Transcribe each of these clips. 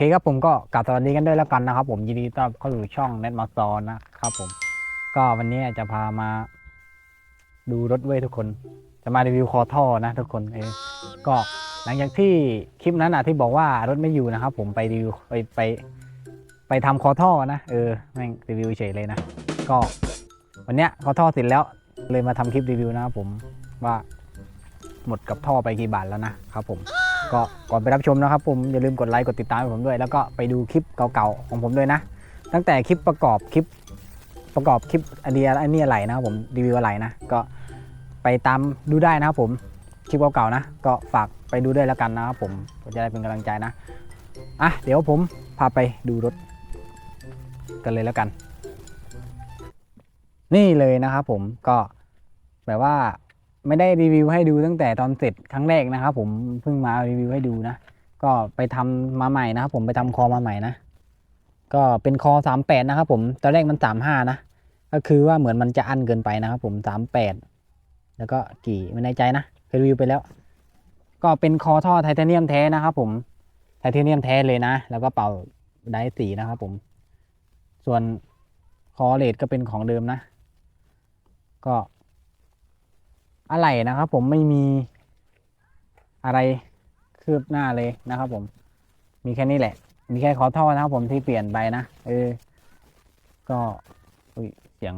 เคครับผมก็กลับสวัสดีกันด้วยแล้วกันนะครับ ผมยินดีต้อนรับเข้าสู่ช่องเน็ตมาซอนนะครับผม ก็วันนี้จะพามา ดูรถเว้ยทุกคน จะมารีวิวคอท่อนะทุกคนเออก็หลังจากที่คลิปนั้นอะที่บอกว่ารถไม่อยู่นะครับ ผมไปรีวิวไปไปไปทำคอท่อนะเออแม่งรีวิวเฉยเลยนะ ก็วันเนี้ยคอท่อเสร็จแล้วเลยมาทำคลิปรีวิวนะครับผมว่าหมดกับท่อไปกี่บาทแล้วนะครับผม ก็ก่อนไปรับชมนะครับผมอย่าลืมกดไลค์กดติดตามผมด้วย แล้วก็ไปดูคลิปเก่าๆของผมด้วยนะ ตั้งแต่คลิปประกอบคลิปประกอบคลิปอันนี้อันนี้อะไรนะครับผมรีวิวอะไรนะ ก็ไปตามดูได้นะครับผมคลิปเก่าๆนะ ก็ฝากไปดูด้วยแล้วกันนะครับผมผมจะได้เป็นกำลังใจนะอะเดี๋ยวผมพาไปดูรถกันเลยแล้วกัน นี่เลยนะครับผมก็แบบว่า ไม่ได้รีวิวให้ดูตั้งแต่ตอนเสร็จครั้งแรกนะครับ ผมเพิ่งมารีวิวให้ดูนะ ก็ไปทำมาใหม่นะครับผมไปทำคอมาใหม่นะ ก็เป็นคอสามแปดนะครับผมตอนแรกมันสามห้านะ ก็คือว่าเหมือนมันจะอันเกินไปนะครับผมสามแปดแล้วก็กี่ไม่แน่ใจนะเคยรีวิวไปแล้ว ก็เป็นคอท่อไทเทเนียมแท้นะครับผมไทเทเนียมแท้เลยนะ แล้วก็เป่าไดสีนะครับผม ส่วนคอเลดก็เป็นของเดิมนะ ก็ อะไรนะครับ ผมไม่มีอะไรคืบหน้าเลยนะครับ ผม มีแค่นี้แหละ มีแค่ขอท่อนะครับ ผมที่เปลี่ยนไปนะเออ ก็อุ๊ยเสียง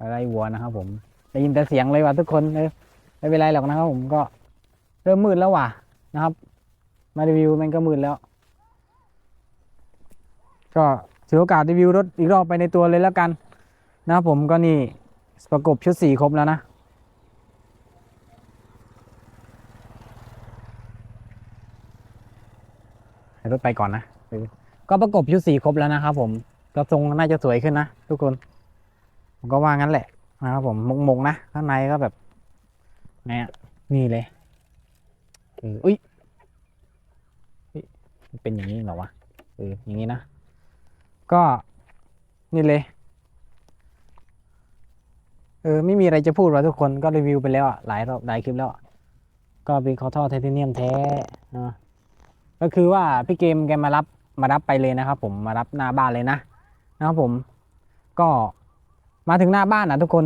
อะไรวัวนะครับ ผมได้ยินแต่เสียงเลยว่ะทุกคนเออไม่เป็นไรหรอกนะครับ ผมก็เริ่มมืดแล้วว่ะนะครับ มารีวิวมันก็มืดแล้ว ก็ถือโอกาสรีวิวรถอีกรอบไปในตัวเลยแล้วกัน นะครับผมก็นี่ประกบชุดสี่ครบแล้วนะ ให้ รถไปก่อนนะก็ประกบชุดสีครบแล้วนะครับผมก็ทรงน่าจะสวยขึ้นนะทุกคนผมก็ว่างั้นแหละนะครับผมมงๆนะข้างในก็แบบเนี่ยนี่เลยเอออุ้ยเป็นอย่างนี้เหรอวะเอออย่างนี้นะ ก็นี่เลยเออไม่มีอะไรจะพูดว่ะทุกคนก็รีวิวไปแล้วอะหลายรอบหลายคลิปแล้ว ก็เป็นคอท่อไทเทเนียมแท้นะ ก็คือว่าพี่เกมแกมารับมารับไปเลยนะครับผมมารับหน้าบ้านเลยนะนะครับผมก็มาถึงหน้าบ้านนะทุกคน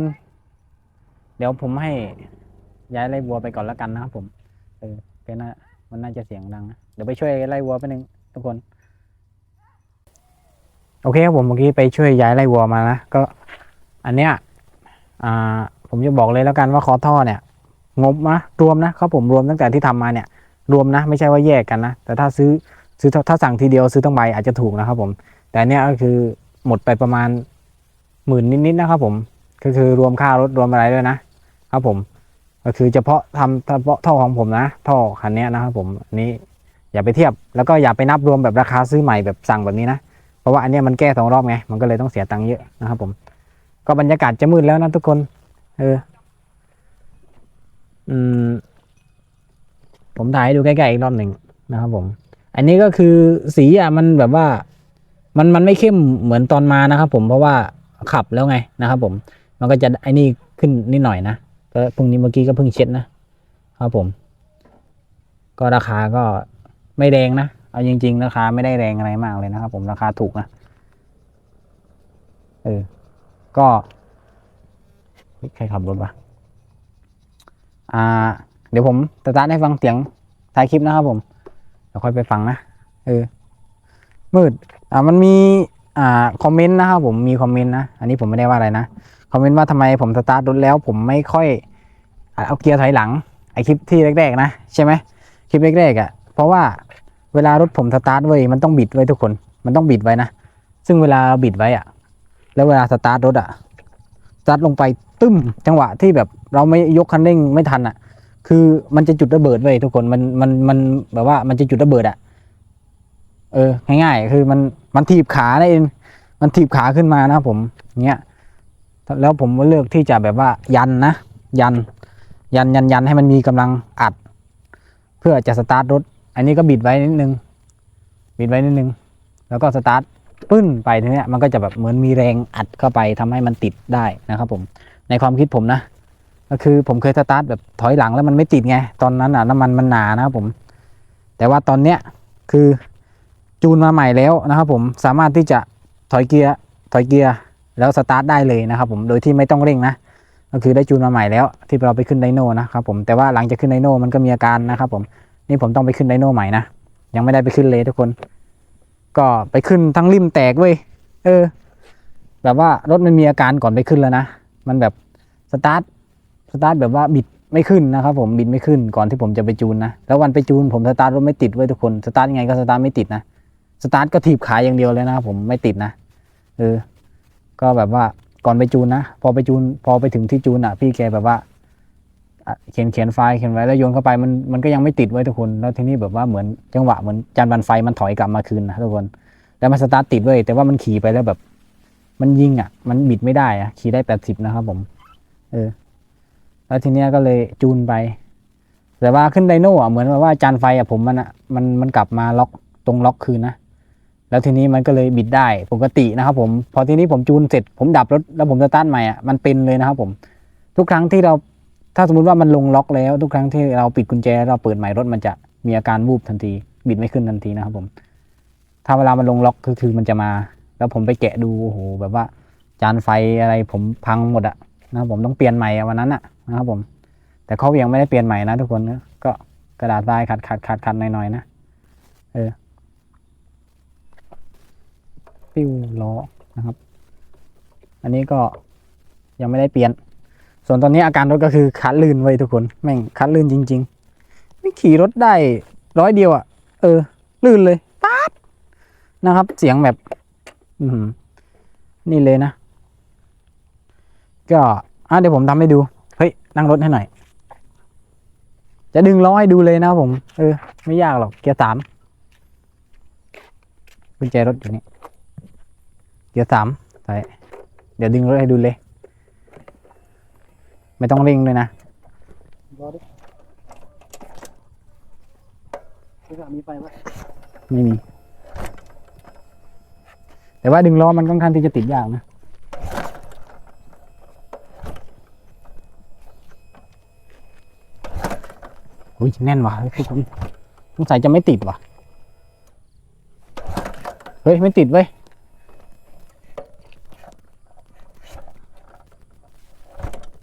เดี๋ยวผมให้ย้ายไล่วัวไปก่อนแล้วกันนะครับผมเออแกน่ามันน่าจะเสียงดังนะเดี๋ยวไปช่วยไล่วัวไปหนึ่งทุกคน โอเคครับผมเมื่อกี้ไปช่วยย้ายไล่วัวมานะก็ อันเนี้ยอ่าผมจะบอกเลยแล้วกันว่าคอท่อเนี่ย งบนะรวมนะครับผมรวมตั้งแต่ที่ทำมาเนี่ย รวมนะไม่ใช่ว่าแยกกันนะ แต่ถ้าซื้อซื้อถ้าสั่งทีเดียวซื้อทั้งใบอาจจะถูกนะครับผม แต่เนี้ยก็คือหมดไปประมาณหมื่นนิดๆนะครับผมก็คือรวมค่ารถรวมอะไรด้วยนะครับผม ก็คือเฉพาะทำเฉพาะท่อของผมนะ ท่อคันนี้นะครับผมอันนี้อย่าไปเทียบแล้วก็อย่าไปนับรวมแบบราคาซื้อใหม่แบบสั่งแบบนี้นะ เพราะว่าอันเนี้ยมันแก้สองรอบไง มันก็เลยต้องเสียตังค์เยอะนะครับผม ก็บรรยากาศจะมืดแล้วนะทุกคน เออ อืม ผมถ่ายให้ดูใกล้ๆอีกรอบหนึ่งนะครับผม อันนี้ก็คือสีอะมันแบบว่ามันมันไม่เข้มเหมือนตอนมานะครับผมเพราะว่าขับแล้วไงนะครับผม มันก็จะไอ้นี่ขึ้นนิดหน่อยนะก็พรุ่งนี้เมื่อกี้ก็เพิ่งเช็ดนะครับผม ก็ราคาก็ไม่แรงนะเอาจริง ๆ ราคาไม่ได้แรงอะไรมากเลยนะครับผมราคาถูกนะเออ ก็ใครขับรถวะอ่า เดี๋ยวผมสตาร์ทให้ฟังเสียงท้ายคลิปนะครับผมเดี๋ยวค่อยไปฟังนะเออมืดอ่ามันมีอ่าคอมเมนต์นะครับผมมีคอมเมนต์นะ อันนี้ผมไม่ได้ว่าอะไรนะคอมเมนต์ว่าทำไมผมสตาร์ทรถแล้ว ผมไม่ค่อยอเอาเกียร์ถอยหลังไอคลิปที่แรกๆนะใช่ไหมคลิปแรกๆอะเพราะว่าเวลารถผมสตาร์ทไว้ยมันต้องบิดไว้ทุกคน มันต้องบิดไว้นะซึ่งเวลาบิดไว้อะ แล้วเวลาสตาร์ทรถอะสตาร์ทลงไปตึ้มจังหวะที่แบบเราไม่ยกคันเร่งไม่ทันอะ คือมันจะจุดระเบิดไว้ยทุกคนมันมันมันแบบว่ามันจะจุดระเบิดอะเออง่ายๆคือมันมันถีบขาได้เองมันถีบขาขึ้นมานะครับผมเงี้ยแล้วผมก็เลือกที่จะแบบว่ายันนะยัน ยันยันยันให้มันมีกำลังอัด เพื่อจะสตาร์ทรถ อันนี้ก็บิดไว้นิดนึงบิดไว้นิดนึง แล้วก็สตาร์ทปึ้นไปทีเนี้ยมันก็จะแบบเหมือนมีแรงอัดเข้าไปทำให้มันติดได้นะครับผมในความคิดผมนะ ก็คือผมเคยสตาร์ทแบบถอยหลังแล้วมันไม่ติดไง ตอนนั้นอะน้ำมันมันหนานะครับผม แต่ว่าตอนเนี้ยคือจูนมาใหม่แล้วนะครับผมสามารถที่จะถอยเกียร์ถอยเกียร์แล้วสตาร์ทได้เลยนะครับผมโดยที่ไม่ต้องเร่งนะก็คือได้จูนมาใหม่แล้วที่เราไปขึ้นไดโน่นะครับผมแต่ว่าหลังจากขึ้นไดโน่มันก็มีอาการนะครับผมนี่ผมต้องไปขึ้นไดโน่ใหม่นะยังไม่ได้ไปขึ้นเลยทุกคน ก็ไปขึ้นทั้งริมแตกเว้ยเออ แบบว่ารถมันมีอาการก่อนไปขึ้นแล้วนะมันแบบสตาร์ท สตาร์ทแบบว่าบิดไม่ขึ้นนะครับผมบิดไม่ขึ้นก่อนที่ผมจะไปจูนนะแล้ววันไปจูนผมสตาร์ทรถไม่ติดเว้ทุกคนสตาร์ทยังไงก็สตาร์ทไม่ติดนะสตาร์ทก็ถีบขายอย่างเดียวเลยนะครับผมไม่ติดนะเออก็แบบว่าก่อนไปจูนนะ พอไปจูนพอไปถึงที่จูนอะ พี่แกแบบว่าเขียนเขียนไฟล์เขียนไว้แล้วโยนเข้าไปมันมันก็ยังไม่ติดไว้ทุกคน แล้วทีนี้แบบว่าเหมือนจังหวะเหมือนจานบันไฟมันถอยกลับมาคืนนะทุกคน แล้วมันสตาร์ทติดเว้ยแต่ว่ามันขี่ไปแล้วแบบ มันยิงอะ มันบิดไม่ได้อะขี่ได้แปดสิบนะครับผม เออ แล้วทีเนี้ยก็เลยจูนไป แต่ว่าขึ้นไดโน่อะเหมือนว่าจานไฟอะผมมันอะมันมันกลับมาล็อกตรงล็อกคืนนะแล้วทีนี้มันก็เลยบิดได้ปกตินะครับผม พอทีนี้ผมจูนเสร็จ ผมดับรถแล้วผมสตาร์ทใหม่อะมันเป็นเลยนะครับผม ทุกครั้งที่เราถ้าสมมติว่ามันลงล็อกแล้ว ทุกครั้งที่เราปิดกุญแจ เราเปิดใหม่รถมันจะมีอาการวูบทันที บิดไม่ขึ้นทันทีนะครับผม ถ้าเวลามันลงล็อกก็คือมันจะมา แล้วผมไปแกะดูโอ้โหแบบว่า จานไฟอะไรผมพังหมดอะ นะครับผมต้องเปลี่ยนใหม่วันนั้นอะนะครับผม แต่เขายังไม่ได้เปลี่ยนใหม่นะทุกคนก็กระดาษทรายขัดขัดขัดขัดหน่อยๆนะเออปิ้วล้อนะครับ อันนี้ก็ยังไม่ได้เปลี่ยน ส่วนตอนนี้อาการรถก็คือคัดลื่นไว้ทุกคนแม่งคัดลื่นจริงๆนี่ขี่รถได้ร้อยเดียวอะเออ ลื่นเลยป๊าดนะครับ เสียงแบบ อืนี่เลยนะ ก็อะเดี๋ยวผมทำให้ดู เฮ้ย นั่งรถให้หน่อย จะดึงล้อให้ดูเลยนะผม เออ ไม่ยากหรอก เกียร์สามกุญแจรถอยู่นี่ เกียร์สามใส่เดี๋ยวดึงรถให้ดูเลย ไม่ต้องเร่งเลยนะรอดิมีไฟไหมไม่มี แต่ว่าดึงล้อมันค่อนข้างที่จะติดยากนะ อุ้ยแน่นว่ะสงสัยจะไม่ติดว่ะ เฮ้ย ไม่ติดเว้ย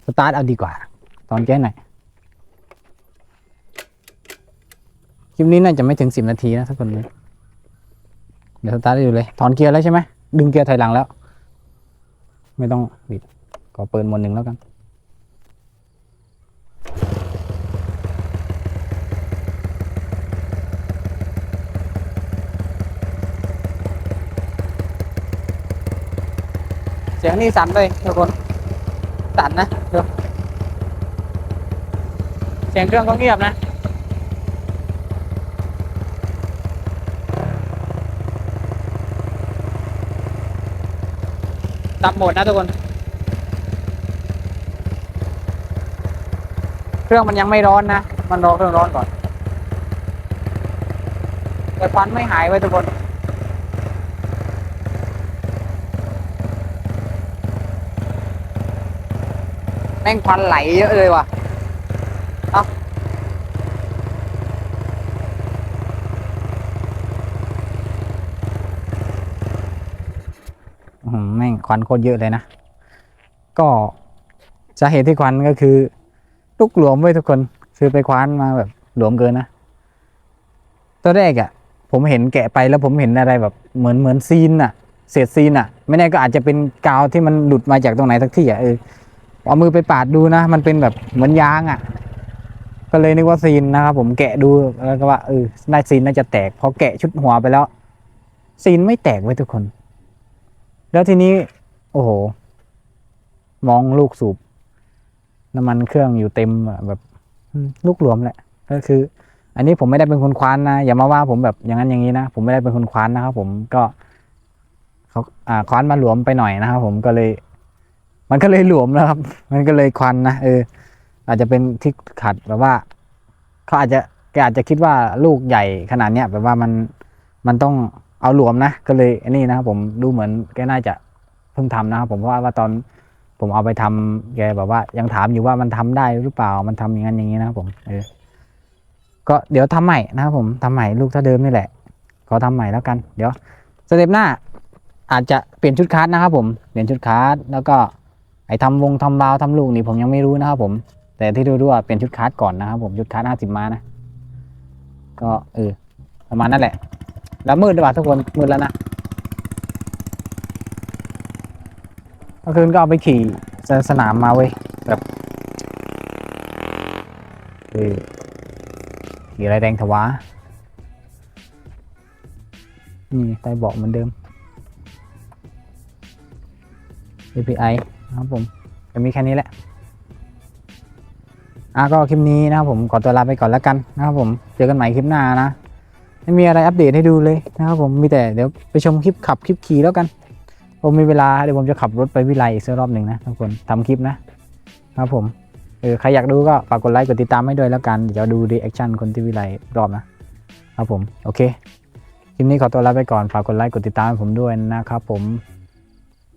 สตาร์ทเอาดีกว่า ตอนแก้หน่อยคลิปนี้น่าจะไม่ถึงสิบนาทีนะทุกคนเลยเดี๋ยวสตาร์ทให้ดูเลย ถอนเกียร์แล้วใช่ไหมดึงเกียร์ถอยหลังแล้ว ไม่ต้องบิดก็เปิดโหมดหนึ่งแล้วกัน เสียงนี่สั่นเลยทุกคนสั่นนะเดี๋ยวเสียงเครื่องก็เงียบนะตับหมดนะทุกคน เครื่องมันยังไม่ร้อนนะ มันรอเครื่องร้อนก่อนแต่ควันไม่หายไว้ทุกคน ม่งควันไหลเยอะเลยว่ะเอาแม่งควันโคตรเยอะเลยนะ ก็สาเหตุที่ควันก็คือ ลูกหลวมไว้ทุกคนคือไปคว้านมาแบบหลวมเกินนะตอนแรกอะ่ะ ผมเห็นแกะไปแล้วผมเห็นอะไรแบบเหมือนเหมือนซีนอะ่ะ เศษซีนอะ่ะ ไม่แน่ก็อาจจะเป็นกาวที่มันหลุดมาจากตรงไหนสักที่อะ่ะเออ เอามือไปปาดดูนะ มันเป็นแบบเหมือนยางอะ่ะ ก็เลยนึกว่าซีนนะครับผมแกะดูแล้วก็ว่าเออน่าซีนน่าจะแตกพอแกะชุดหัวไปแล้ว ซีนไม่แตกไว้ทุกคน แล้วทีนี้ โอ้โห มองลูกสูบน้ำมันเครื่องอยู่เต็มแบบลูกหลวมแหละ ก็คือ อันนี้ผมไม่ได้เป็นคนคว้านนะ อย่ามาว่าผมแบบอย่างนั้นอย่างนี้นะ ผมไม่ได้เป็นคนคว้านนะครับผมก็เขาอ่าคว้านมาหลวมไปหน่อยนะครับผมก็เลย มันก็เลยหลวมนะครับ มันก็เลยควันนะเออ อาจจะเป็นที่ขัดแบบว่าเขาอาจจะแกอาจจะคิดว่าลูกใหญ่ขนาดเนี้ยแบบว่ามันมันต้องเอาหลวมนะ ก็เลยอันนี้นะครับผมดูเหมือนแกน่าจะเพิ่งทำนะครับผมเพราะว่าตอนผมเอาไปทำแกแบบว่ายังถามอยู่ว่ามันทำได้หรือเปล่ามันทำอย่างนั้นอย่างนี้นะครับผมเออก็เดี๋ยวทำใหม่นะครับผมทำใหม่ลูกเท่าเดิมนี่แหละขอทำใหม่แล้วกัน เดี๋ยวสเต็ปหน้าอาจจะเปลี่ยนชุดคาร์นะครับผมเปลี่ยนชุดคาร์แล้วก็ ไอ้ทำวงทำบาวทำลูกนี่ผมยังไม่รู้นะครับผม แต่ที่รู้ๆว่าเปลี่ยนชุดคาร์ก่อนนะครับผมชุดคาร์ห้าสิบมานะ ก็เออประมาณนั่นแหละ แล้วมืดด้วยว่ะทุกคนมืดแล้วนะเมื่อคืนก็เอาไปขี่สสนามมาเว้ยแบบเออขี่อะไรแดงทวานี่ใต้เบาะเหมือนเดิม API นะครับผมจะมีแค่นี้แหละอะก็คลิปนี้นะครับผมขอตัวลาไปก่อนแล้วกันนะครับผมเจอกันใหม่คลิปหน้านะไม่มีอะไรอัปเดตให้ดูเลยนะครับผมมีแต่เดี๋ยวไปชมคลิปขับคลิปขี่แล้วกัน ผมมีเวลาเดี๋ยวผมจะขับรถไปวิไลอีกสักรอบหนึ่งนะทุกคนทำคลิปนะครับผมเออใครอยากดูก็ฝากกดไลค์กดติดตามให้ด้วยแล้วกัน เดี๋ยวดูรีแอคชั่นคนที่วิไลรอบนะครับผมโอเคคลิปนี้ขอตัวลาไปก่อนฝากกดไลค์กดติดตามผมด้วยนะครับผม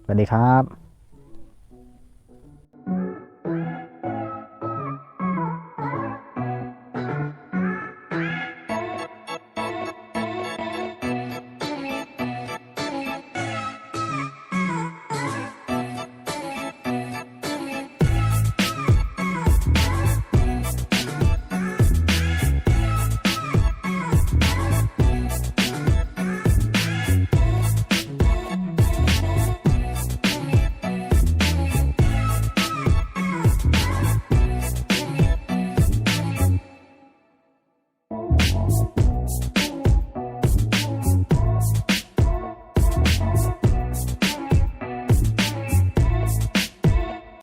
สวัสดีครับ